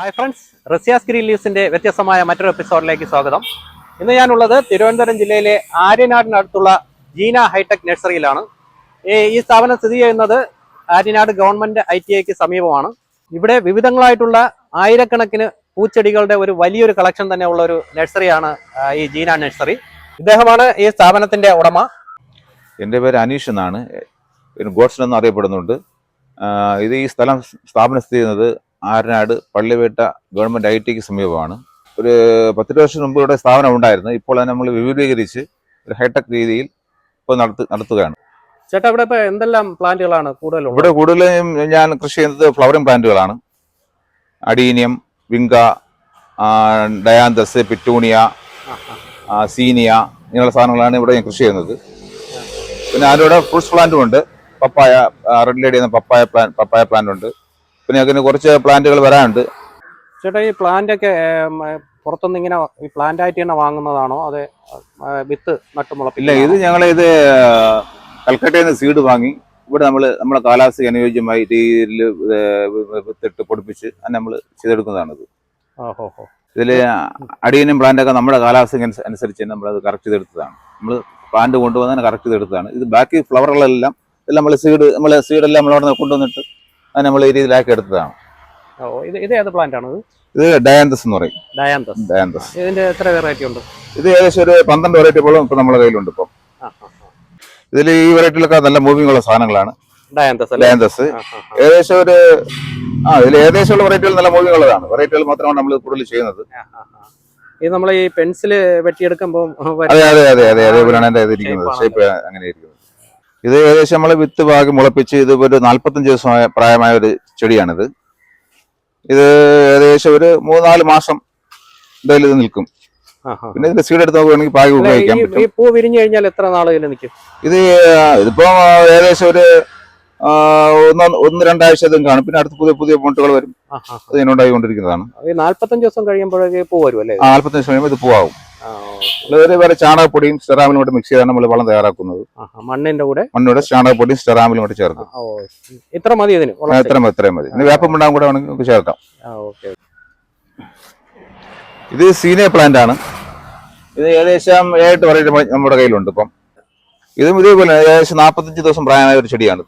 Hi friends Raziya screen ലീവ്സിന്റെ വ്യത്യസ്തമായ മറ്റൊരു എപ്പിസോഡിലേക്ക് സ്വാഗതം. ഇന്ന് ഞാനുള്ളത് തിരുവനന്തപുരം ജില്ലയിലെ ആര്യനാടിനടുത്തുള്ള ജീന ഹൈടെക് നഴ്സറിയിലാണ്. ഈ സ്ഥാപനം സ്ഥിതി ചെയ്യുന്നത് ആര്യനാട് ഗവൺമെന്റ് ഐ ടി ഐക്ക് സമീപമാണ്. ഇവിടെ വിവിധങ്ങളായിട്ടുള്ള ആയിരക്കണക്കിന് പൂച്ചെടികളുടെ ഒരു വലിയൊരു കളക്ഷൻ തന്നെ ഉള്ള ഒരു നഴ്സറിയാണ് ഈ ജീന നഴ്സറി. ഇദ്ദേഹമാണ് ഈ സ്ഥാപനത്തിന്റെ ഉടമ. എന്റെ പേര് അനീഷ് എന്നാണ്. ഗോഡ്സൺ എന്ന് അറിയപ്പെടുന്നുണ്ട് ഇത് ഈ സ്ഥലം സ്ഥാപനം സ്ഥിതി ചെയ്യുന്നത് ആരനാട് പള്ളിവേട്ട ഗവൺമെന്റ് ഐ ടിക്ക് സമീപമാണ്. ഒരു പത്തിരു വർഷം മുമ്പ് ഇവിടെ സ്ഥാപനം ഉണ്ടായിരുന്നു. ഇപ്പോൾ അത് നമ്മൾ വിപുലീകരിച്ച് ഒരു ഹൈടെക് രീതിയിൽ ഇപ്പോൾ നടത്തു നടത്തുകയാണ്. ചേട്ടാ ഇവിടെ ഇപ്പോൾ എന്തെല്ലാം പ്ലാന്റുകളാണ് കൂടുതലും ഇവിടെ കൂടുതലും ഞാൻ കൃഷി ചെയ്യുന്നത് flowering പ്ലാന്റുകളാണ്. Adenium vinca dianthus petunia zinnia ഇങ്ങനെയുള്ള സാധനങ്ങളാണ് ഇവിടെ ഞാൻ കൃഷി ചെയ്യുന്നത്. പിന്നെ അതിലൂടെ ഫ്രൂട്ട്സ് പ്ലാന്റും ഉണ്ട്. പപ്പായ റെഡ് ലേഡി എന്ന പപ്പായ പ്ലാൻ പപ്പായ പ്ലാന്റ് ഉണ്ട് പിന്നെ അതിന് കുറച്ച് പ്ലാന്റുകൾ വരാനുണ്ട്. ചേട്ടാ ഈ പ്ലാന്റ് ഒക്കെ പുറത്തുനിന്ന് ഇങ്ങനെ ഈ പ്ലാന്റ് ആയിട്ട് തന്നെ വാങ്ങുന്നതാണോ? അതെ വിത്ത് ഇല്ല നട്ടുമുളപ്പില്ല ഇത് ഞങ്ങൾ ഇത് കൽക്കട്ടയിൽ നിന്ന് സീഡ് വാങ്ങി. ഇവിടെ നമ്മൾ നമ്മുടെ കാലാവസ്ഥയ്ക്ക് അനുയോജ്യമായി രീതിയിൽ വിത്തിട്ട് പൊടിപ്പിച്ച് അത് നമ്മൾ ചെയ്തെടുക്കുന്നതാണിത്. ഇതിൽ അടിയനും പ്ലാന്റൊക്കെ നമ്മുടെ കാലാവസ്ഥയ്ക്ക് അനുസ- അനുസരിച്ച് തന്നെ നമ്മളത് കറക്റ്റ് ചെയ്തെടുത്തതാണ്. നമ്മൾ പ്ലാന്റ് കൊണ്ടുവന്ന് കറക്റ്റ് ചെയ്തെടുത്തതാണ്. ഇത് ബാക്കി ഫ്ലവറുകളെല്ലാം ഇതെല്ലാം നമ്മൾ സീഡ് നമ്മൾ സീഡെല്ലാം നമ്മൾ അവിടെ കൊണ്ടുവന്നിട്ട് അത് നമ്മൾ ഈ രീതിയിലാക്കി എടുത്തതാണ്. ഇത് ഇത് ഏത് പ്ലാന്റ് ആണ് ഇത്? ഡയാന്തസ് എന്ന് പറയും. ഡയാന്തസ് ഡയാന്തസ് ഇതിന്റെ എത്ര വെറൈറ്റി ഉണ്ട്? ഇത് ഏകദേശം ഒരു പന്ത്രണ്ട് പോലും ഇപ്പൊ നമ്മുടെ കയ്യിലുണ്ട് ഇപ്പം. ഇതിൽ ഈ വെറൈറ്റിയിലൊക്കെ നല്ല മൂവിംഗ് ഉള്ള സാധനങ്ങളാണ്. Dianthus dianthus. ഏകദേശം ഒരു ആ ഇതിൽ ഏകദേശം ഉള്ള വെറൈറ്റികൾ നല്ല മൂവിംഗ് ഉള്ളതാണ്. വെറൈറ്റികൾ മാത്രമാണ് നമ്മൾ കൂടുതൽ ചെയ്യുന്നത്. ഇത് നമ്മൾ ഈ പെൻസിൽ വെട്ടിയെടുക്കുമ്പോൾ അതെ അതെ അതെ അതെ. അതേപോലെയാണ് എന്റെ ഇതിരിക്കുന്നത് shape ഷേപ്പ് അങ്ങനെ ഇരിക്കുന്നത് ഇത് ഏകദേശം നമ്മൾ വിത്ത് ഭാഗം മുളപ്പിച്ച് ഇത് ഒരു നാൽപ്പത്തഞ്ച് ദിവസമായ പ്രായമായ ഒരു ചെടിയാണിത്. ഇത് ഏകദേശം ഒരു മൂന്നാൽ മാസം എന്തായാലും ഇത് നിൽക്കും. പിന്നെ ഇതിന്റെ സീഡ് എടുത്ത് നോക്കുകയാണെങ്കിൽ പാകി ഉപയോഗിക്കാൻ ഈ പൂ വിരിഞ്ഞു കഴിഞ്ഞാൽ എത്ര നാളുകൾ നിൽക്കും? ഇത് ഇതിപ്പോ ഏകദേശം ഒരു ഒന്ന് ഒന്ന് രണ്ടാഴ്ച ഇതും കാണും. പിന്നെ അടുത്ത് പുതിയ പുതിയ പോണ്ടുകൾ വരും. അത് ഇതിനുണ്ടായിക്കൊണ്ടിരിക്കുന്നതാണ് നാല്പത്തഞ്ച് ദിവസം കഴിയുമ്പോഴേക്ക് പൂ വരും അല്ലേ നാല്പത്തഞ്ച് ദിവസം കഴിയുമ്പോൾ ഇത് പൂവാകും. വേറെ ചാണകപ്പൊടിയും സ്റ്റെറാമിലും കൂടെ മിക്സ് ചെയ്താണ് നമ്മൾ വളം തയ്യാറാക്കുന്നത്. മണ്ണിന്റെ കൂടെ? മണ്ണിന്റെ ചാണകപ്പൊടിയും സ്റ്റെറാമിലും കൂടെ ചേർക്കും ഇത്ര മതി ഇതിന് ഇത്ര ഇത്രയും മതി ഇത്രയും മതി. ഇനി വേപ്പം ഉണ്ടാകും കൂടെ വേണമെങ്കിൽ നമുക്ക് ചേർക്കാം. ഇത് സീനിയർ പ്ലാന്റ് ആണ്. ഇത് ഏകദേശം ഏഴെട്ട് വരെ നമ്മുടെ കയ്യിലുണ്ട് ഇപ്പം. ഇതും ഇതേപോലെ ഏകദേശം നാൽപ്പത്തഞ്ച് ദിവസം പ്രായമായ ഒരു ചെടിയാണ്.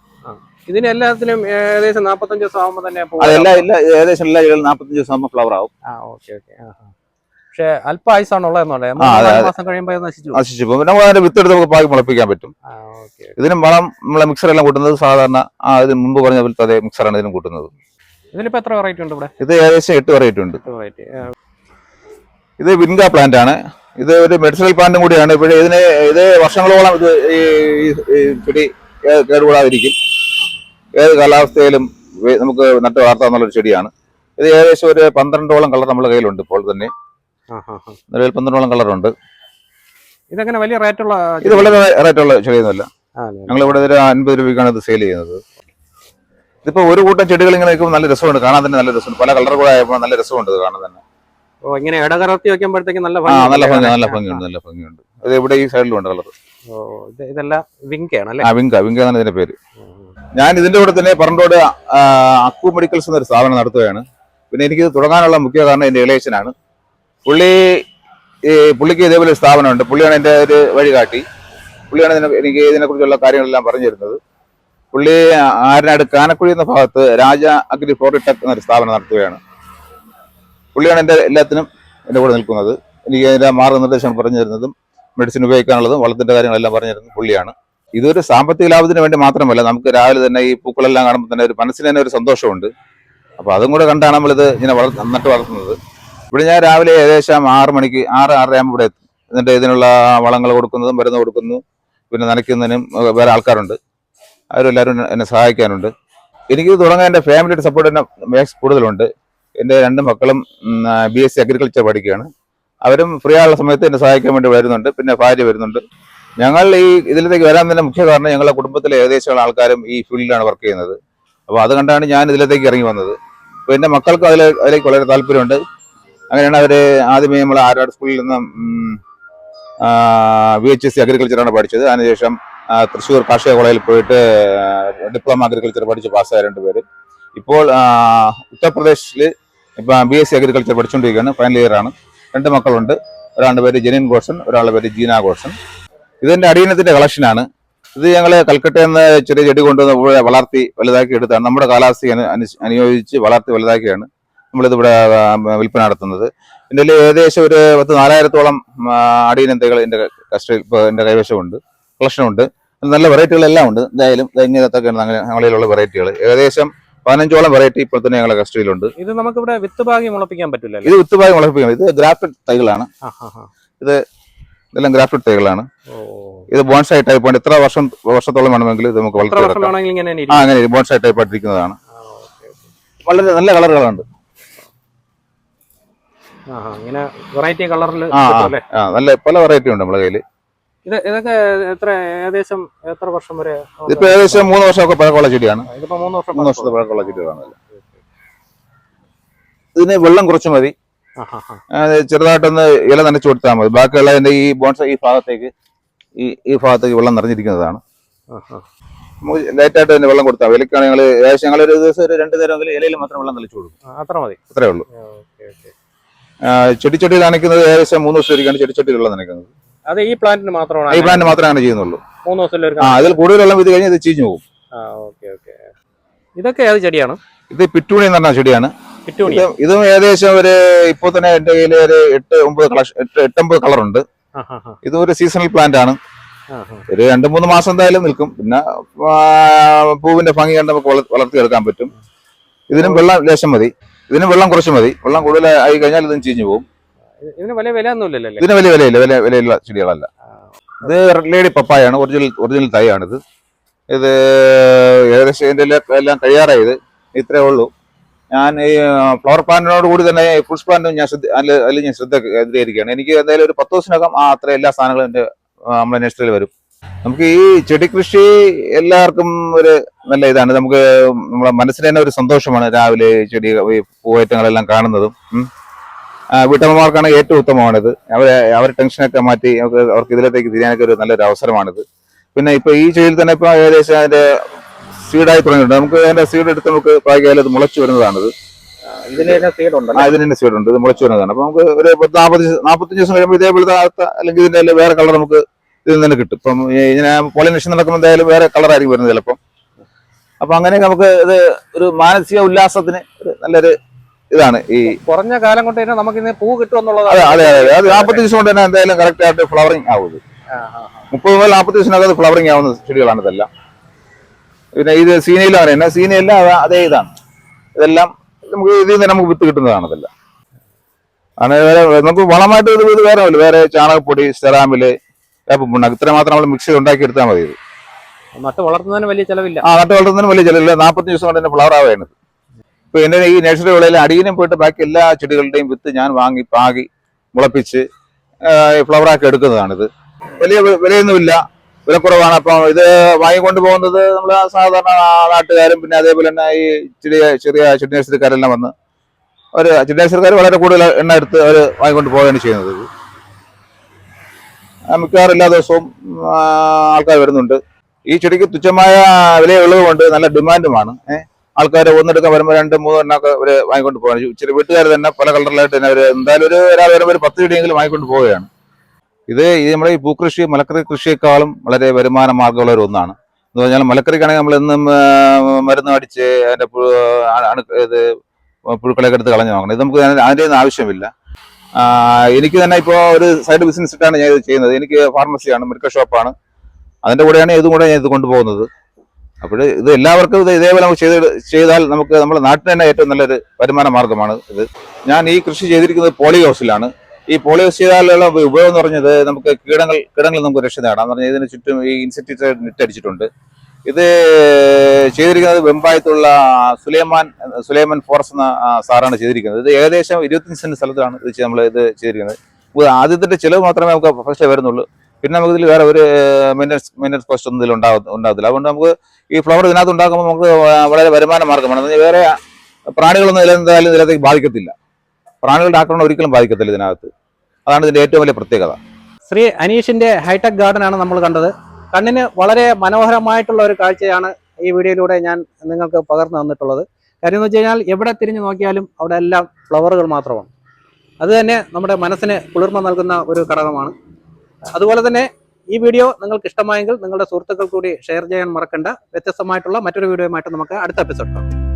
ഇതിന് എല്ലാത്തിനും ഏകദേശം നാപ്പത്തഞ്ച് ദിവസം ആകുമ്പോൾ തന്നെ അതെല്ലാം എല്ലാ ഏകദേശം എല്ലാ ചെടികളും നാൽപ്പത്തഞ്ച് ദിവസം ആകുമ്പോൾ ഫ്ലവർ ആവും. ആ ഓക്കെ ഓക്കെ. പക്ഷെ അല്പ ആയുസാണ് ഉള്ളതെന്നുള്ളത് ആ, അതെ, അതെ. മാസം കഴിയുമ്പോൾ നശിച്ചു പോകും. അതിന്റെ വിത്തെടുത്ത് നമുക്ക് പാകി മുളപ്പിക്കാൻ പറ്റും. ഇതിനും വളം നമ്മളെ മിക്സർ എല്ലാം കൂട്ടുന്നത് സാധാരണ ആ ഇതിന് മുമ്പ് പറഞ്ഞ പോലത്തെ അതേ മിക്സറാണ് ഇതിനും കൂട്ടുന്നത്. ഇതിലിപ്പോ എത്ര വെറൈറ്റി ഉണ്ട് ഇവിടെ? ഇത് ഏകദേശം എട്ട് വെറൈറ്റി ഉണ്ട്. ഇത് വിൻഗ പ്ലാന്റ് ആണ്. ഇത് ഒരു മെഡിസിനൽ പ്ലാന്റും കൂടിയാണ്. ഇപ്പോഴും ഇതിന് ഇത് വർഷങ്ങളോളം ഇത് ഈ ചെടി കേടുകൂടാതിരിക്കും. ഏത് കാലാവസ്ഥയിലും നമുക്ക് നട്ട് വളർത്താവുന്ന ചെടിയാണ്. ഇത് ഏകദേശം ഒരു പന്ത്രണ്ടോളം കളർ നമ്മുടെ കയ്യിലുണ്ട് ഇപ്പോൾ തന്നെ. നിലവിൽ പന്ത്രണ്ടോളം കളറുണ്ട്. ഇതെങ്ങനെ വലിയ റേറ്റ് ഉള്ള ഇത് വളരെ റേറ്റുള്ള ചെടിയൊന്നുമല്ല. ഞങ്ങൾ ഇവിടെ ഒരു അൻപത് രൂപയ്ക്കാണ് ഇത് സെയിൽ ചെയ്യുന്നത്. ഇതിപ്പോ ഒരു കൂട്ടം ചെടികൾ ഇങ്ങനെ നിൽക്കുമ്പോൾ നല്ല രസമുണ്ട്. കാണാൻ തന്നെ നല്ല രസമുണ്ട്. പല കളർ കൂടെ ആയപ്പോൾ നല്ല രസമുണ്ട് ഇത് കാണാൻ തന്നെ. ഓ ഇങ്ങനെ ഇടകലർത്തി വെക്കുമ്പോഴത്തേക്ക് നല്ല നല്ല ഭംഗി. നല്ല ഭംഗിയുണ്ട് നല്ല ഭംഗിയുണ്ട് അത് ഇവിടെ ഈ സൈഡിലുണ്ട് കളർ ഓ ഇത് ഇതെല്ലാം വിങ്കയാണ് അല്ലേ? ആ വിങ്ക വിങ്ക എന്നാണ് ഇതിന്റെ പേര്. ഞാൻ ഇതിന്റെ കൂടെ തന്നെ പറണ്ടോട് അക്കു മെഡിക്കൽസ് എന്നൊരു സ്ഥാപനം നടത്തുകയാണ്. പിന്നെ എനിക്ക് ഇത് തുടങ്ങാനുള്ള മുഖ്യ കാരണം എന്റെ ഇളയച്ചനാണ് പുള്ളി ഈ പുള്ളിക്ക് ഇതേപോലെ സ്ഥാപനമുണ്ട്. പുള്ളിയാണ് എന്റെ ഒരു വഴികാട്ടി. പുള്ളിയാണ് ഇതിനെ എനിക്ക് ഇതിനെക്കുറിച്ചുള്ള കാര്യങ്ങളെല്ലാം പറഞ്ഞു തരുന്നത് പുള്ളി ആരനാട് കാനക്കുഴി എന്ന ഭാഗത്ത് രാജ അഗ്രി ഫോറിടെക് എന്നൊരു സ്ഥാപനം നടത്തുകയാണ്. പുള്ളിയാണ് എന്റെ എല്ലാത്തിനും എന്റെ കൂടെ നിൽക്കുന്നത്. എനിക്ക് അതിന്റെ മാർഗനിർദ്ദേശം പറഞ്ഞു തരുന്നതും മെഡിസിൻ ഉപയോഗിക്കാനുള്ളതും വളത്തിന്റെ കാര്യങ്ങളെല്ലാം പറഞ്ഞു തരുന്നത് പുള്ളിയാണ്. ഇതൊരു സാമ്പത്തിക ലാഭത്തിന് വേണ്ടി മാത്രമല്ല നമുക്ക് രാവിലെ തന്നെ ഈ പൂക്കളെല്ലാം കാണുമ്പോൾ തന്നെ ഒരു മനസ്സിന് തന്നെ ഒരു സന്തോഷമുണ്ട്. അപ്പോൾ അതും കൂടെ കണ്ടാണ് നമ്മളിത് ഇങ്ങനെ വളർ നട്ട് വളർത്തുന്നത്. ഇവിടെ ഞാൻ രാവിലെ ഏകദേശം ആറ് മണിക്ക് ആറ് ആറര ആകുമ്പോൾ ഇവിടെ എത്തും. എന്നിട്ട് ഇതിനുള്ള വളങ്ങൾ കൊടുക്കുന്നതും മരുന്ന് കൊടുക്കുന്നു പിന്നെ നനയ്ക്കുന്നതിനും വേറെ ആൾക്കാരുണ്ട്. അവരെല്ലാവരും എന്നെ സഹായിക്കാനുണ്ട്. എനിക്ക് തുടങ്ങാൻ എന്റെ ഫാമിലിയുടെ സപ്പോർട്ട് തന്നെ മാക്സ് കൂടുതലുണ്ട്. എന്റെ രണ്ട് മക്കളും ബി എസ് സി അഗ്രികൾച്ചർ പഠിക്കുകയാണ്. അവരും ഫ്രീ ആയുള്ള സമയത്ത് എന്നെ സഹായിക്കാൻ വേണ്ടി വരുന്നുണ്ട്. പിന്നെ ഭാര്യ വരുന്നുണ്ട്. ഞങ്ങൾ ഈ ഇതിലേക്ക് വരാൻ തന്നെ മുഖ്യ കാരണം ഞങ്ങളുടെ കുടുംബത്തിലെ ഏകദേശമുള്ള ആൾക്കാരും ഈ ഫീൽഡിലാണ് വർക്ക് ചെയ്യുന്നത്. അപ്പോൾ അത് കണ്ടാണ് ഞാൻ ഇതിലേക്ക് ഇറങ്ങി വന്നത്. അപ്പോൾ എന്റെ മക്കൾക്ക് അതിലേക്ക് വളരെ താല്പര്യമുണ്ട്. അങ്ങനെയാണ് അവർ ആദ്യമേ നമ്മൾ ആരാട് സ്കൂളിൽ നിന്ന് വി എച്ച് എസ് സി അഗ്രികൾച്ചറാണ് പഠിച്ചത്. അതിനുശേഷം തൃശ്ശൂർ കാർഷിക കോളേജിൽ പോയിട്ട് ഡിപ്ലോമ അഗ്രികൾച്ചർ പഠിച്ച് പാസ്സായ രണ്ട് പേര്. ഇപ്പോൾ ഉത്തർപ്രദേശിൽ ഇപ്പം ബി എസ് സി അഗ്രികൾച്ചർ പഠിച്ചുകൊണ്ടിരിക്കുകയാണ് ഫൈനൽ ഇയർ ആണ്. രണ്ട് മക്കളുണ്ട്. ഒരാളുടെ പേര് ജെനിൻ ഘോഷൻ ഒരാളുടെ പേര് ജീന ഘോഷൻ ഇതിന്റെ അടിയനത്തിന്റെ കളക്ഷനാണ് ഇത് ഞങ്ങൾ കൽക്കട്ടയിൽ നിന്ന് ചെറിയ ചെടി കൊണ്ടുവന്ന് വളർത്തി വലുതാക്കി എടുത്താണ്. നമ്മുടെ അനു- അനുയോജിച്ച് വളർത്തി വലുതാക്കിയാണ്. നമ്മളിത് ഇവിടെ ആ, വിൽപ്പന നടത്തുന്നത്. ഇതിന്റെ ഏകദേശം ഒരു പത്ത് നാലായിരത്തോളം ആ, അടിയനം തൈകൾ എന്റെ കസ്റ്റഡിയിൽ ഇപ്പോൾ എന്റെ കൈവശമുണ്ട്. കളക്ഷനുണ്ട്. നല്ല വെറൈറ്റികളെല്ലാം ഉണ്ട്. എന്തായാലും ഇങ്ങനത്തൊക്കെയാണ് ഞങ്ങ- ഞങ്ങളിലുള്ള വെറൈറ്റികൾ ഏകദേശം പതിനഞ്ചോളം വെറൈറ്റി ഇപ്പോൾ തന്നെ ഞങ്ങളുടെ കസ്റ്റഡിയിലുണ്ട്. ഇത് നമുക്ക് ഇവിടെ വിത്ത് ഭാഗി മുളപ്പിക്കാൻ പറ്റില്ല ഇത് വിത്ത് ഭാഗി മുളപ്പിക്കാം ഇത് ഗ്രാഫ്റ്റഡ് തൈകളാണ്. ഇത്. ഇതെല്ലാം ഗ്രാഫ്റ്റഡ് തൈകളാണ്. ഇത് ബോൺസായി ടൈപ്പ് ആണ്. ഇത്ര വർഷം വർഷത്തോളം വേണമെങ്കിൽ ഇത് നമുക്ക് ഇങ്ങനെ ആ. അങ്ങനെ ബോൺസായി ടൈപ്പ് ആയിട്ടിരിക്കുന്നതാണ്. വളരെ നല്ല കളറുകളുണ്ട് ഇങ്ങനെ വെറൈറ്റി കളറിൽ നല്ല പല വെറൈറ്റി ഉണ്ട് നമ്മുടെ കയ്യിൽ ഇത് ഇതൊക്കെ എത്ര ഏകദേശം എത്ര വർഷം വരെ ഇപ്പൊ ഏകദേശം മൂന്ന് വർഷമൊക്കെ പഴക്കമുള്ള ചെടിയാണ്. ഇതിപ്പോ മൂന്ന് വർഷം മൂന്ന് വർഷത്തെ പഴക്കമുള്ള ചെടികളാണ്. ഇതിന് വെള്ളം കുറച്ച് മതി. ചെറുതായിട്ടൊന്ന് ഇല നനച്ചു കൊടുത്താൽ മതി. ബാക്കിയുള്ള എന്റെ ഈ ബോൺസ് ഈ ഭാഗത്തേക്ക് ഈ ഈ ഭാഗത്തേക്ക് വെള്ളം നിറഞ്ഞിരിക്കുന്നതാണ്. നമുക്ക് ലൈറ്റായിട്ട് തന്നെ വെള്ളം കൊടുത്താൽ ഞങ്ങൾ ഏകദേശം ഞങ്ങൾ ഒരു ദിവസം ഒരു രണ്ട് നേരമെങ്കിലും ഇലയിൽ മാത്രം വെള്ളം നനച്ചു കൊടുക്കും. അത്ര മതി. അത്രേ ഉള്ളൂ. ചെടിച്ചട്ടി നനയ്ക്കുന്നത് ഏകദേശം മൂന്ന് ദിവസത്തേക്കാണ് ചെടിച്ചട്ടി വെള്ളം നനയ്ക്കുന്നത്. അത് ഈ പ്ലാന്റിന് മാത്രമാണ് ഈ പ്ലാന്റ് മാത്രമേ അങ്ങനെ ചെയ്യുന്നുള്ളൂ. മൂന്ന് ദിവസം ആ അതിൽ കൂടുതൽ വെള്ളം ഇത് കഴിഞ്ഞാൽ ഇത് ചീഞ്ഞു പോകും. ആ ഓക്കെ ഓക്കെ. ഇതൊക്കെ ഏത് ചെടിയാണ്? ഇത് പിറ്റൂണി എന്ന് പറഞ്ഞ ചെടിയാണ്. ഇത് ഏകദേശം ഒരു ഇപ്പൊ തന്നെ എന്റെ കയ്യിൽ ഒരു എട്ട് ഒമ്പത് എട്ട് എട്ടൊമ്പത് കളറുണ്ട്. ഇതും ഒരു സീസണൽ പ്ലാന്റ് ആണ്. ഒരു രണ്ട് മൂന്ന് മാസം എന്തായാലും നിൽക്കും. പിന്നെ പൂവിന്റെ ഭംഗി കണ്ട് നമുക്ക് വള- വളർത്തിയെടുക്കാൻ പറ്റും. ഇതിനും വെള്ളം ലേശം മതി. ഇതിനും വെള്ളം കുറച്ച് മതി. വെള്ളം കൂടുതൽ ആയി കഴിഞ്ഞാൽ ഇതും ചീഞ്ഞു പോകും. ഇത് ഇതിന് വലിയ വില ഒന്നും ഇല്ലല്ലോ ഇതിന് വലിയ വിലയില്ല. വില വിലയുള്ള ചെടികളല്ല. ഇത് റെഡ് ലേഡി പപ്പായാണ്. ഒറിജിനൽ ഒറിജിനൽ തൈയാണിത്. ഇത് ഏകദേശം ഇതിന്റെ എല്ലാം- തയ്യാറായത് കഴിയാറായത് ഇത്രേ ഉള്ളൂ. ഞാൻ ഈ ഫ്ലവർ പ്ലാന്റിനോട് കൂടി തന്നെ ഫുഡ്സ് പ്ലാന്റും ഞാൻ ശ്രദ്ധ അതിൽ അതിൽ ഞാൻ ശ്രദ്ധ കേന്ദ്രീകരിക്കുകയാണ്. എനിക്ക് എന്തായാലും ഒരു പത്ത് ദിവസത്തിനകം ആ അത്ര എല്ലാ സാധനങ്ങളും എന്റെ നമ്മുടെ നഴ്സറിയിൽ വരും. നമുക്ക് ഈ ചെടി കൃഷി എല്ലാവർക്കും ഒരു നല്ല ഇതാണ്. നമുക്ക് നമ്മളെ മനസ്സിന് തന്നെ ഒരു സന്തോഷമാണ് രാവിലെ ചെടി പൂവേറ്റങ്ങളെല്ലാം കാണുന്നതും. വീട്ടമ്മമാർക്കാണ് ഏറ്റവും ഉത്തമമാണിത്. അവരെ അവരുടെ ടെൻഷനൊക്കെ മാറ്റി നമുക്ക് അവർക്ക് ഇതിലേക്ക് തിരിയാനൊക്കെ ഒരു നല്ലൊരു അവസരമാണിത്. പിന്നെ ഇപ്പൊ ഈ ചെടിയിൽ തന്നെ ഇപ്പൊ ഏകദേശം അതിന്റെ സീഡായി തുടങ്ങിയിട്ടുണ്ട്. നമുക്ക് അതിന്റെ സീഡ് എടുത്ത് നമുക്ക് പ്രായകാലത്ത് അത് മുളച്ചു വരുന്നതാണിത്. ഇതിന് തന്നെ സീഡ് ഉണ്ട് ഇത് മുളച്ചു വരുന്നതാണ്. അപ്പൊ നമുക്ക് ഒരു പത്ത് നാൽപ്പത് നാൽപ്പത്തഞ്ച് ദിവസം കഴിയുമ്പോൾ ഇതേപോലത്തെ അല്ലെങ്കിൽ ഇതിന്റെ വേറെ കളർ നമുക്ക് ഇതിൽ നിന്ന് കിട്ടും. ഇപ്പം ഇങ്ങനെ പോളിനേഷൻ നടക്കുമ്പോൾ എന്തായാലും വേറെ കളറായിരിക്കും വരുന്നത് ചിലപ്പം. അപ്പൊ അങ്ങനെ നമുക്ക് ഇത് ഒരു മാനസിക ഉല്ലാസത്തിന് ഒരു നല്ലൊരു ഇതാണ് ഈ കുറഞ്ഞ കാലം കൊണ്ട് തന്നെ നമുക്ക് ഇന്ന് പൂ കിട്ടും അതെ എന്നുള്ളതാണ് അതെ അതെ. അത് നാൽപ്പത്തി ദിവസം കൊണ്ട് തന്നെ എന്തായാലും കറക്റ്റ് ആയിട്ട് ഫ്ലവറിങ് ആവുന്നത്. മുപ്പത് മുതൽ നാൽപ്പത്തി ദിവസത്തിനകത്ത് ഫ്ലവറിങ് ആവുന്ന ചെടികളാണ് ഇതെല്ലാം. പിന്നെ ഇത് സീനയിലും അങ്ങനെ തന്നെ സീനയെല്ലാം അതേ ഇതാണ്. ഇതെല്ലാം നമുക്ക് ഇതിൽ നിന്ന് നമുക്ക് വിത്ത് കിട്ടുന്നതാണ് ഇതെല്ലാം. അങ്ങനെ വേറെ നമുക്ക് വളമായിട്ട് ഇത് വേറെ വേറെ ചാണകപ്പൊടി സെറാമിൽ ഇത്ര മാത്രം നമ്മൾ മിക്സ് ചെയ്ത് ഉണ്ടാക്കി എടുത്താൽ മതി. ഇത് നട്ട് വളർത്തുന്നതിന് വലിയ ചിലവില്ല. ആ നട്ട് വളർത്തുന്നതിന് വലിയ ചിലവില്ല. നാൽപ്പത്തി ദിവസം കൊണ്ട് തന്നെ ഫ്ലവർ ആവുകയാണ്. ഇത്. ഇപ്പൊ എന്റെ ഈ നഴ്സറി വിളയിൽ അടിയിലും പോയിട്ട് ബാക്കി എല്ലാ ചെടികളുടെയും വിത്ത് ഞാൻ വാങ്ങി പാകി മുളപ്പിച്ച് ഫ്ലവർ ആക്കി എടുക്കുന്നതാണിത്. വലിയ വിലയൊന്നുമില്ല. വിലക്കുറവാണ്. അപ്പം ഇത് വാങ്ങിക്കൊണ്ട് പോകുന്നത് നമ്മൾ സാധാരണ നാട്ടുകാരും പിന്നെ അതേപോലെ തന്നെ ഈ ചെറിയ ചെറിയ ചെടി നഴ്സറിക്കാരെല്ലാം വന്ന് ഒരു ചെടി നഴ്സറിക്കാർ വളരെ കൂടുതൽ എണ്ണ എടുത്ത് അവർ വാങ്ങിക്കൊണ്ട് പോവുകയാണ് ചെയ്യുന്നത്. മിക്കവാറും എല്ലാ ദിവസവും ആൾക്കാർ വരുന്നുണ്ട്. ഈ ചെടിക്ക് തുച്ഛമായ വിലയുള്ളത് കൊണ്ട് നല്ല ഡിമാൻഡുമാണ്. ആൾക്കാർ ഒന്നെടുക്കാൻ വരുമ്പോൾ രണ്ട് മൂന്നെണ്ണൊക്കെ ഒരു വാങ്ങിക്കൊണ്ട് പോകാൻ ഇച്ചിരി വീട്ടുകാർ തന്നെ പല കളറിലായിട്ട് തന്നെ അവർ എന്തായാലും ഒരു ഒരാൾ വരുമ്പോൾ ഒരു പത്ത് ചെടിയെങ്കിലും വാങ്ങിക്കൊണ്ട് പോവുകയാണ്. ഇത് ഈ നമ്മുടെ ഈ പൂക്കൃഷി മലക്കറി കൃഷിയേക്കാളും വളരെ വരുമാന മാർഗമുള്ള ഒരു ഒന്നാണ്. എന്ന് പറഞ്ഞാൽ മലക്കറിക്കാണെങ്കിൽ നമ്മൾ എന്നും മരുന്ന് അടിച്ച് അണു- ഇത് പുഴുക്കളൊക്കെ എടുത്ത് കളഞ്ഞു നോക്കണം. ഇത് നമുക്ക് ഒന്നും ആവശ്യമില്ല. എനിക്ക് തന്നെ ഇപ്പോൾ ഒരു സൈഡ് ബിസിനസ് ഇട്ടാണ് ഞാൻ ഇത് ചെയ്യുന്നത്. എനിക്ക് ഫാർമസിയാണ് മെഡിക്കൽ ഷോപ്പാണ് അതിന്റെ കൂടെയാണ് ഇതും കൂടെ ഞാൻ ഇത് കൊണ്ടുപോകുന്നത്. അപ്പോൾ ഇത് എല്ലാവർക്കും ഇത് ഇതേപോലെ നമുക്ക് ചെയ്ത് ചെയ്താൽ നമുക്ക് നമ്മുടെ നാട്ടിൽ തന്നെ ഏറ്റവും നല്ലൊരു വരുമാന മാർഗമാണ് ഇത്. ഞാൻ ഈ കൃഷി ചെയ്തിരിക്കുന്നത് പോളി ഹൗസിലാണ്. ഈ പോളി ഹൗസ് ചെയ്താലുള്ള ഉപയോഗം എന്ന് പറഞ്ഞത് നമുക്ക് കീടങ്ങൾ കീടങ്ങൾ നമുക്ക് രക്ഷ നേടാം. എന്ന് പറഞ്ഞാൽ ഇതിന് ചുറ്റും ഈ ഇൻസെക്ടിസൈഡ് നെറ്റ് അടിച്ചിട്ടുണ്ട്. ഇത് ചെയ്തിരിക്കുന്നത് വെമ്പായത്തുള്ള സുലൈമാൻ സുലൈമാൻ ഫോറസ്റ്റ് എന്ന സാറാണ് ചെയ്തിരിക്കുന്നത്. ഇത് ഏകദേശം ഇരുപത്തഞ്ച് സെന്റ് സ്ഥലത്താണ് ഇത് നമ്മൾ ഇത് ചെയ്തിരിക്കുന്നത്. ഇത് ആദ്യത്തെ ചിലവ് മാത്രമേ നമുക്ക് ഫസ്റ്റ് വരുന്നുള്ളൂ. പിന്നെ നമുക്ക് ഇതിൽ വേറെ ഒരു മെയിന്റനൻസ് മെയിന്റനൻസ് കോസ്റ്റ് ഒന്നും ഇതിൽ ഉണ്ടാകും ഉണ്ടാകത്തില്ല അതുകൊണ്ട് നമുക്ക് ഈ ഫ്ലവർ ഇതിനകത്ത് ഉണ്ടാക്കുമ്പോൾ നമുക്ക് വളരെ വരുമാന മാർഗമാണ് വേറെ പ്രാണികളൊന്നും ഇതിലെന്തായാലും ഇതിനകത്തേക്ക് ബാധിക്കത്തില്ല. പ്രാണികളുടെ ആക്രമണം ഒരിക്കലും ബാധിക്കത്തില്ല ഇതിനകത്ത്. അതാണ് ഇതിന്റെ ഏറ്റവും വലിയ പ്രത്യേകത. ശ്രീ അനീഷിന്റെ ഹൈടെക് ഗാർഡൻ ആണ് നമ്മൾ കണ്ടത്. കണ്ണിന് വളരെ മനോഹരമായിട്ടുള്ള ഒരു കാഴ്ചയാണ് ഈ വീഡിയോയിലൂടെ ഞാൻ നിങ്ങൾക്ക് പകർന്നു തന്നിട്ടുള്ളത്. കാര്യം എന്ന് വെച്ച് കഴിഞ്ഞാൽ എവിടെ തിരിഞ്ഞു നോക്കിയാലും അവിടെ എല്ലാം ഫ്ലവറുകൾ മാത്രമാണ്. അത് തന്നെ നമ്മുടെ മനസ്സിന് കുളിർമ നൽകുന്ന ഒരു ഘടകമാണ്. അതുപോലെ തന്നെ ഈ വീഡിയോ നിങ്ങൾക്ക് ഇഷ്ടമായെങ്കിൽ നിങ്ങളുടെ സുഹൃത്തുക്കൾ കൂടി ഷെയർ ചെയ്യാൻ മറക്കണ്ട. വ്യത്യസ്തമായിട്ടുള്ള മറ്റൊരു വീഡിയോയുമായിട്ട് നമുക്ക് അടുത്ത എപ്പിസോഡ് കാണാം.